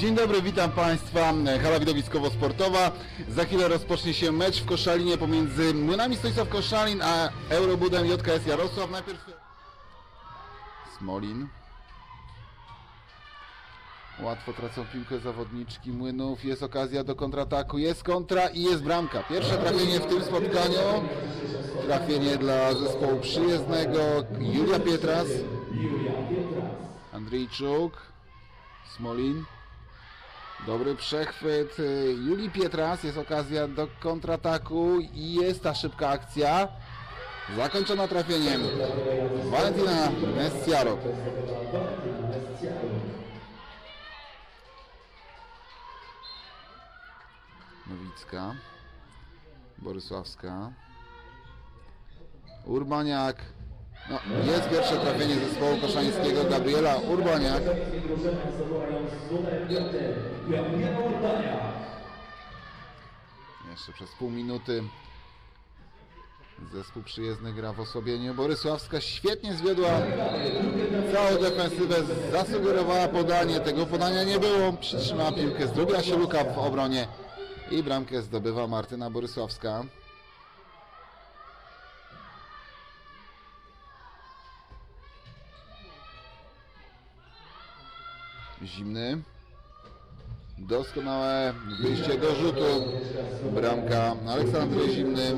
Dzień dobry, witam Państwa. Hala widowiskowo-sportowa. Za chwilę rozpocznie się mecz w Koszalinie pomiędzy Młynami Stoisław Koszalin a Eurobudem JKS Jarosław. Najpierw Smolin. Łatwo tracą piłkę zawodniczki Młynów. Jest okazja do kontrataku. Jest kontra i jest bramka. Pierwsze trafienie w tym spotkaniu. Trafienie dla zespołu przyjezdnego. Julia Pietras. Andrzejczuk. Smolin. Dobry przechwyt y, Julii Pietras. Jest okazja do kontrataku i jest ta szybka akcja. Zakończona trafieniem. Valentina Messiaro. Nowicka. Borysławska. Urbaniak. No, jest pierwsze trafienie zespołu koszańskiego Gabriela Urbaniak. Jeszcze przez pół minuty zespół przyjezdny gra w osłabieniu. Borysławska świetnie zwiodła całą defensywę, zasugerowała podanie. Tego podania nie było. Przytrzymała piłkę, zrobiła się luka w obronie i bramkę zdobywa Martyna Borysławska. Zimny. Doskonałe wyjście do rzutu. Bramka Aleksandry Zimny.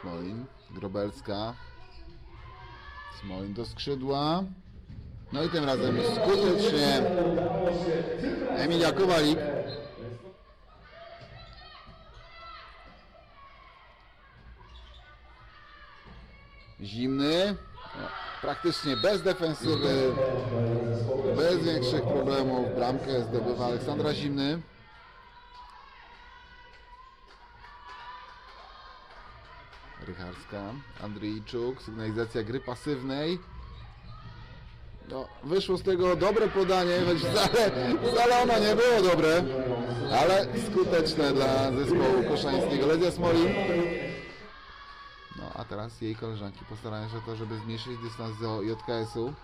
Smolin, Grobelska. Smolin do skrzydła. No i tym razem skutecznie Emilia Kowalik. Zimny. Praktycznie bez defensywy, bez większych problemów. Bramkę zdobywa Aleksandra Zimny. Rycharska, Andrzejczuk, sygnalizacja gry pasywnej. No, wyszło z tego dobre podanie, choć wcale, wcale ono nie było dobre, ale skuteczne dla zespołu koszańskiego. Lezja Smolin. Teraz jej koleżanki postarają się o to, żeby zmniejszyć dystans do JKS-u.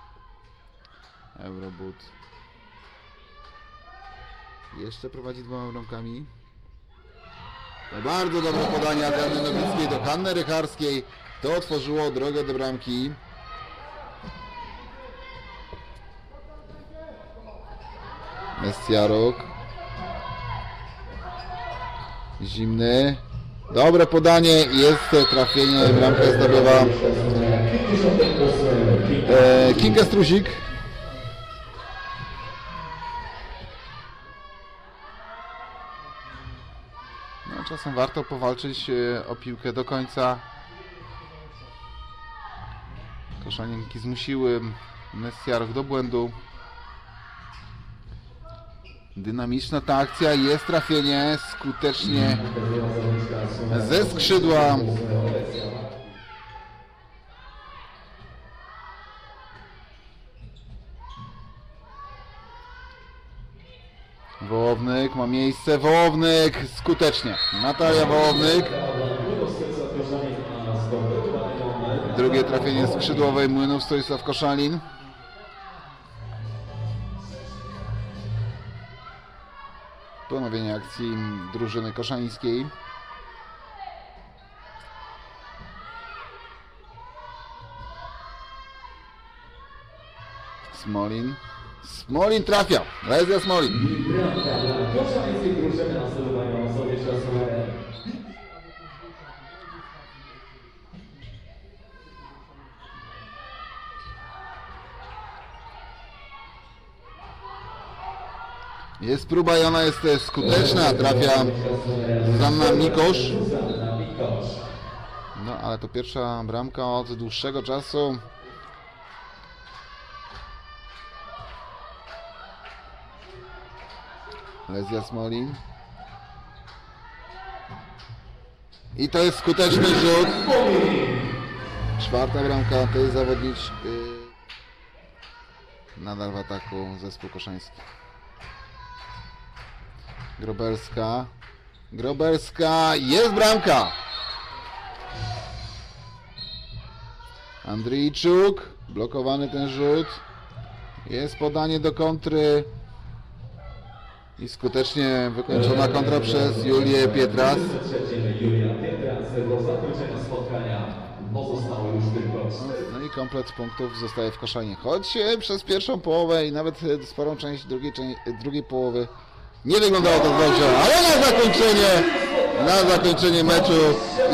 Eurobut. Jeszcze prowadzi dwoma bramkami. Bardzo dobre podanie Adriany Nowickiej do Hanny Rycharskiej. To otworzyło drogę do bramki. Mestiarok. Zimny. Dobre podanie. Jest trafienie. Bramkę zdobywa e, Kinga Struzik. No, czasem warto powalczyć e, o piłkę do końca. Koszanienki zmusiły Messiarów do błędu. Dynamiczna ta akcja, jest trafienie skutecznie ze skrzydła. Wołownyk ma miejsce, Wołownyk skutecznie. Natalia Wołownyk. Drugie trafienie skrzydłowej Młynów Stoisław Koszalin. Ponowienie akcji drużyny koszańskiej. Smolin. Smolin trafia. Lezja Smolin. Jest próba i ona jest e, skuteczna. Trafia Zuzanna Mikosz. No ale to pierwsza bramka od dłuższego czasu. Lezja Smolin. I to jest skuteczny rzut. Czwarta bramka tej zawodniczki. Nadal w ataku zespół koszański. Grobelska. Grobelska. Jest bramka! Andrzejczuk, blokowany ten rzut. Jest podanie do kontry. I skutecznie wykończona kontra przez Julię Pietras. No i komplet punktów zostaje w koszanie. Choć przez pierwszą połowę i nawet sporą część drugiej, drugiej połowy nie wyglądało to dobrze, ale na zakończenie, na zakończenie meczu,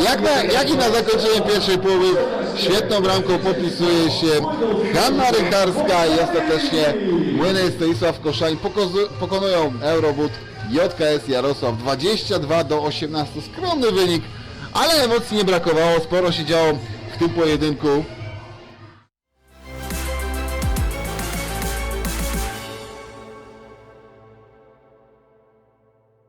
jak, na, jak i na zakończenie pierwszej połowy, świetną bramką popisuje się Hanna Rycharska i ostatecznie Młyny Stanisław pokozu- pokonują Eurobut JKS Jarosław 22 do 18. Skromny wynik, ale emocji nie brakowało, sporo się działo w tym pojedynku.